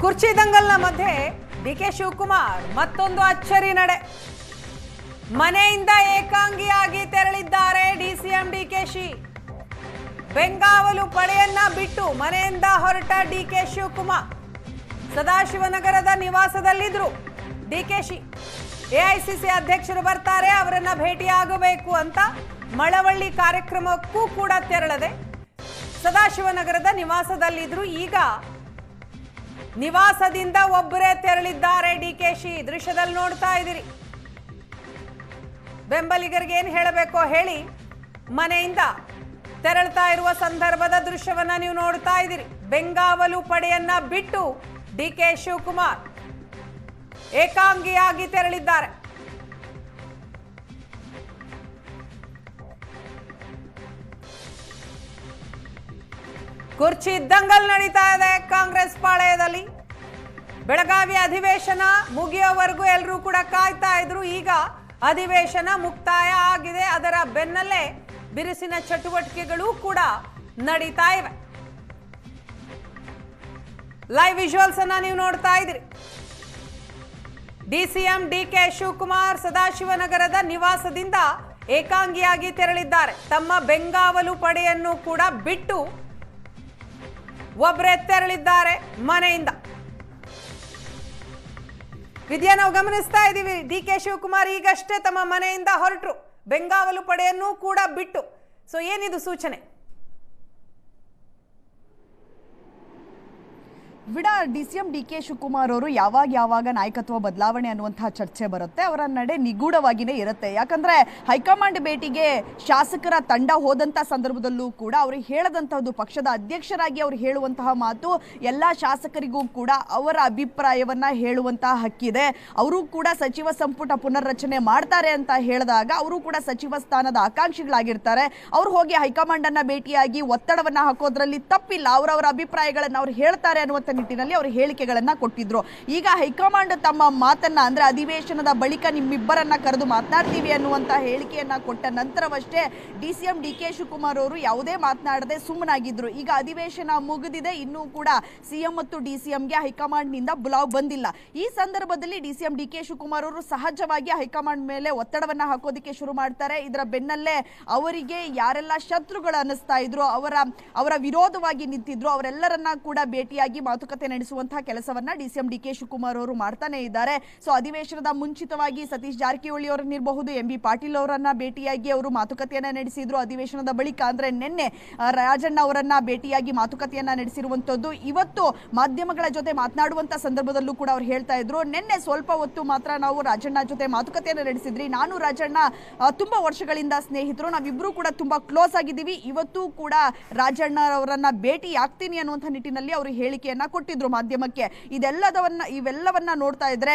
ಕುರ್ಚಿ ದಂಗಲ್ನ ಮಧ್ಯೆ D K Shivakumar ಮತ್ತೊಂದು ಅಚ್ಚರಿ ನಡೆ. ಮನೆಯಿಂದ ಏಕಾಂಗಿಯಾಗಿ ತೆರಳಿದ್ದಾರೆ ಡಿಸಿಎಂ ಶಿ. ಬೆಂಗಾವಲು ಪಡೆಯನ್ನ ಬಿಟ್ಟು ಮನೆಯಿಂದ ಹೊರಟ ಡಿ ಕೆ ಶಿವಕುಮಾರ್ ಸದಾಶಿವನಗರದ ನಿವಾಸದಲ್ಲಿದ್ರು ಶಿ. ಎಐಸಿಸಿ ಅಧ್ಯಕ್ಷರು ಬರ್ತಾರೆ, ಅವರನ್ನ ಭೇಟಿಯಾಗಬೇಕು ಅಂತ ಮಳವಳ್ಳಿ ಕಾರ್ಯಕ್ರಮಕ್ಕೂ ಕೂಡ ತೆರಳದೆ ಸದಾಶಿವನಗರದ ನಿವಾಸದಲ್ಲಿದ್ರು. ಈಗ ನಿವಾಸದಿಂದ ಒಬ್ಬರೇ ತೆರಳಿದ್ದಾರೆ ಡಿಕೆಶಿ ದೃಶ್ಯದಲ್ಲಿ ನೋಡ್ತಾ ಇದ್ದೀರಿ. ಬೆಂಬಲಿಗರಿಗೆ ಏನು ಹೇಳಬೇಕೋ ಹೇಳಿ ಮನೆಯಿಂದ ತೆರಳ್ತಾ ಇರುವ ಸಂದರ್ಭದ ದೃಶ್ಯವನ್ನ ನೀವು ನೋಡ್ತಾ ಇದ್ದೀರಿ. ಬೆಂಗಾವಲು ಪಡೆಯನ್ನ ಬಿಟ್ಟು ಡಿ ಕೆ ಶಿವಕುಮಾರ್ ಏಕಾಂಗಿಯಾಗಿ ತೆರಳಿದ್ದಾರೆ. ಕುರ್ಚಿ ದಂಗಲ್ ನಡೀತಾ ಇದೆ ಕಾಂಗ್ರೆಸ್ ಪಾಳಯದಲ್ಲಿ. ಬೆಳಗಾವಿ ಅಧಿವೇಶನ ಮುಗಿಯೋವರೆಗೂ ಎಲ್ಲರೂ ಕೂಡ ಕಾಯ್ತಾ ಇದ್ರು. ಈಗ ಅಧಿವೇಶನ ಮುಕ್ತಾಯ ಆಗಿದೆ. ಅದರ ಬೆನ್ನಲ್ಲೇ ಬಿರುಸಿನ ಚಟುವಟಿಕೆಗಳು ಕೂಡ ನಡೀತಾ ಇವೆ. ಲೈವ್ ವಿಜುವಲ್ಸ್ ಅನ್ನ ನೀವು ನೋಡ್ತಾ ಇದ್ರಿ ಡಿಸಿಎಂ ಡಿ ಕೆ ಶಿವಕುಮಾರ್ ಸದಾಶಿವನಗರದ ನಿವಾಸದಿಂದ ಏಕಾಂಗಿಯಾಗಿ ತೆರಳಿದ್ದಾರೆ. ತಮ್ಮ ಬೆಂಗಾವಲು ಪಡೆಯನ್ನು ಕೂಡ ಬಿಟ್ಟು ಒಬ್ಬರೇ ತೆರಳಿದ್ದಾರೆ ಮನೆಯಿಂದ. ವಿದ್ಯಾ ನಾವು ಗಮನಿಸ್ತಾ ಇದ್ದೀವಿ. ಡಿ ಕೆ ಶಿವಕುಮಾರ್ ಈಗಷ್ಟೇ ತಮ್ಮ ಮನೆಯಿಂದ ಹೊರಟರು. ಬೆಂಗಾವಲು ಪಡೆಯನ್ನು ಕೂಡ ಬಿಟ್ಟು. ಸೊ ಏನಿದು ಸೂಚನೆ? ವಿಡ D C M D K Shivakumar ಅವರು ಯಾವಾಗ ಯಾವಾಗ ನಾಯಕತ್ವ ಬದಲಾವಣೆ ಅನ್ನುವಂತಹ ಚರ್ಚೆ ಬರುತ್ತೆ, ಅವರ ನಡೆ ನಿಗೂಢವಾಗಿಯೇ ಇರುತ್ತೆ. ಯಾಕಂದ್ರೆ ಹೈಕಮಾಂಡ್ ಭೇಟಿಗೆ ಶಾಸಕರ ತಂಡ ಹೋದಂತ ಸಂದರ್ಭದಲ್ಲೂ ಕೂಡ ಅವರು ಹೇಳದಂತಹದ್ದು ಪಕ್ಷದ ಅಧ್ಯಕ್ಷರಾಗಿ ಅವರು ಹೇಳುವಂತಹ ಮಾತು ಎಲ್ಲ ಶಾಸಕರಿಗೂ ಕೂಡ ಅವರ ಅಭಿಪ್ರಾಯವನ್ನ ಹೇಳುವಂತಹ ಹಕ್ಕಿದೆ. ಅವರು ಕೂಡ ಸಚಿವ ಸಂಪುಟ ಪುನರ್ರಚನೆ ಮಾಡ್ತಾರೆ ಅಂತ ಹೇಳಿದಾಗ ಅವರು ಕೂಡ ಸಚಿವ ಸ್ಥಾನದ ಆಕಾಂಕ್ಷಿಗಳಾಗಿರ್ತಾರೆ. ಅವ್ರು ಹೋಗಿ ಹೈಕಮಾಂಡ್ ಅನ್ನ ಭೇಟಿಯಾಗಿ ಒತ್ತಡವನ್ನ ಹಾಕೋದ್ರಲ್ಲಿ ತಪ್ಪಿಲ್ಲ, ಅವರವರ ಅಭಿಪ್ರಾಯಗಳನ್ನ ಅವ್ರು ಹೇಳ್ತಾರೆ ಅನ್ನುವಂಥ ನಿಟ್ಟಿನಲ್ಲಿ ಅವರು ಹೇಳಿಕೆಗಳನ್ನ ಕೊಟ್ಟಿದ್ರು. ಈಗ ಹೈಕಮಾಂಡ್ ತಮ್ಮ ಮಾತನ್ನ ಅಂದ್ರೆ ಅಧಿವೇಶನದ ಬಳಿಕ ನಿಮ್ಮಿಬ್ಬರನ್ನ ಕರೆದು ಮಾತನಾಡ್ತೀವಿ ಅನ್ನುವಂತ ಹೇಳಿಕೆಯನ್ನ ಕೊಟ್ಟ ನಂತರವಷ್ಟೇ D C M D K Shivakumar ಅವರು ಯಾವುದೇ ಮಾತನಾಡದೆ ಸುಮ್ಮನಾಗಿದ್ರು. ಈಗ ಅಧಿವೇಶನ ಮುಗಿದಿದೆ, ಇನ್ನೂ ಕೂಡ ಸಿಎಂ ಮತ್ತು ಡಿ ಸಿ ಎಂಗೆ ಹೈಕಮಾಂಡ್ನಿಂದ ಬುಲಾವ್ ಬಂದಿಲ್ಲ. ಈ ಸಂದರ್ಭದಲ್ಲಿ D C M D K Shivakumar ಅವರು ಸಹಜವಾಗಿ ಹೈಕಮಾಂಡ್ ಮೇಲೆ ಒತ್ತಡವನ್ನ ಹಾಕೋದಕ್ಕೆ ಶುರು ಮಾಡ್ತಾರೆ. ಇದರ ಬೆನ್ನಲ್ಲೇ ಅವರಿಗೆ ಯಾರೆಲ್ಲ ಶತ್ರುಗಳು ಅನ್ನಿಸ್ತಾ ಇದ್ರು, ಅವರ ಅವರ ವಿರೋಧವಾಗಿ ನಿಂತಿದ್ರು, ಅವರೆಲ್ಲರನ್ನ ಕೂಡ ಭೇಟಿಯಾಗಿ ಮಾತುಕತೆ ನಡೆಸುವಂತಹ ಕೆಲಸವನ್ನ ಡಿಸಿಎಂ ಡಿ ಕೆ ಶಿವಕುಮಾರ್ ಅವರು ಮಾಡ್ತಾನೆ ಇದ್ದಾರೆ. ಸೊ ಅಧಿವೇಶನದ ಮುಂಚಿತವಾಗಿ ಸತೀಶ್ ಜಾರಕಿಹೊಳಿ ಅವರನ್ನಿರಬಹುದು, ಎಂ ಬಿ ಪಾಟೀಲ್ ಅವರನ್ನ ಭೇಟಿಯಾಗಿ ಅವರು ಮಾತುಕತೆಯನ್ನ ನಡೆಸಿದ್ರು. ಅಧಿವೇಶನದ ಬಳಿಕ ಅಂದ್ರೆ ನಿನ್ನೆ ರಾಜಣ್ಣ ಅವರನ್ನ ಭೇಟಿಯಾಗಿ ಮಾತುಕತೆಯನ್ನ ನಡೆಸಿರುವಂತದ್ದು ಇವತ್ತು ಮಾಧ್ಯಮಗಳ ಜೊತೆ ಮಾತನಾಡುವಂತ ಸಂದರ್ಭದಲ್ಲೂ ಕೂಡ ಅವ್ರು ಹೇಳ್ತಾ ಇದ್ರು. ನಿನ್ನೆ ಸ್ವಲ್ಪ ಹೊತ್ತು ಮಾತ್ರ ನಾವು ರಾಜಣ್ಣ ಜೊತೆ ಮಾತುಕತೆಯನ್ನ ನಡೆಸಿದ್ರಿ. ನಾನು ರಾಜಣ್ಣ ತುಂಬಾ ವರ್ಷಗಳಿಂದ ಸ್ನೇಹಿತರು. ನಾವಿಬ್ರು ಕೂಡ ತುಂಬಾ ಕ್ಲೋಸ್ ಆಗಿದ್ದೀವಿ. ಇವತ್ತು ಕೂಡ ರಾಜಣ್ಣ ಅವರನ್ನ ಭೇಟಿ ಆಗ್ತೀನಿ ಅನ್ನುವಂತ ನಿಟ್ಟಿನಲ್ಲಿ ಅವರು ಹೇಳಿಕೆಯನ್ನ ಕೊಟ್ಟಿದ್ರು ಮಾಧ್ಯಮಕ್ಕೆ. ಇದೆಲ್ಲದವನ್ನ ಇವೆಲ್ಲವನ್ನ ನೋಡ್ತಾ ಇದ್ರೆ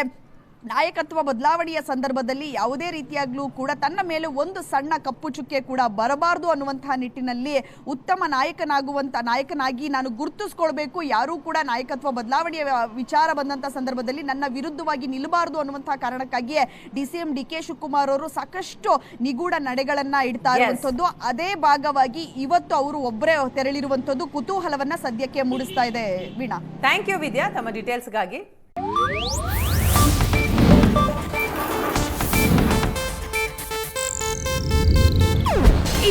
ನಾಯಕತ್ವ ಬದಲಾವಣೆಯ ಸಂದರ್ಭದಲ್ಲಿ ಯಾವುದೇ ರೀತಿಯಾಗ್ಲೂ ಕೂಡ ತನ್ನ ಮೇಲೆ ಒಂದು ಸಣ್ಣ ಕಪ್ಪು ಚುಕ್ಕೆ ಕೂಡ ಬರಬಾರದು ಅನ್ನುವಂತಹ ನಿಟ್ಟಿನಲ್ಲಿ ಉತ್ತಮ ನಾಯಕನಾಗುವಂತ ನಾಯಕನಾಗಿ ನಾನು ಗುರುತಿಸ್ಕೊಳ್ಬೇಕು. ಯಾರೂ ಕೂಡ ನಾಯಕತ್ವ ಬದಲಾವಣೆಯ ವಿಚಾರ ಬಂದಂತ ಸಂದರ್ಭದಲ್ಲಿ ನನ್ನ ವಿರುದ್ಧವಾಗಿ ನಿಲ್ಲಬಾರದು ಅನ್ನುವಂತಹ ಕಾರಣಕ್ಕಾಗಿಯೇ D C M D K Shivakumar ಅವರು ಸಾಕಷ್ಟು ನಿಗೂಢ ನಡೆಗಳನ್ನ ಇಡ್ತಾ. ಇರುವಂತದ್ದು ಅದೇ ಭಾಗವಾಗಿ ಇವತ್ತು ಅವರು ಒಬ್ಬರೇ ತೆರಳಿರುವಂತದ್ದು ಕುತೂಹಲವನ್ನ ಸದ್ಯಕ್ಕೆ ಮೂಡಿಸ್ತಾ ಇದೆ. ವೀಣಾ. Thank you Vidya. ತಮ್ಮ ಡೀಟೇಲ್ಸ್ಗಾಗಿ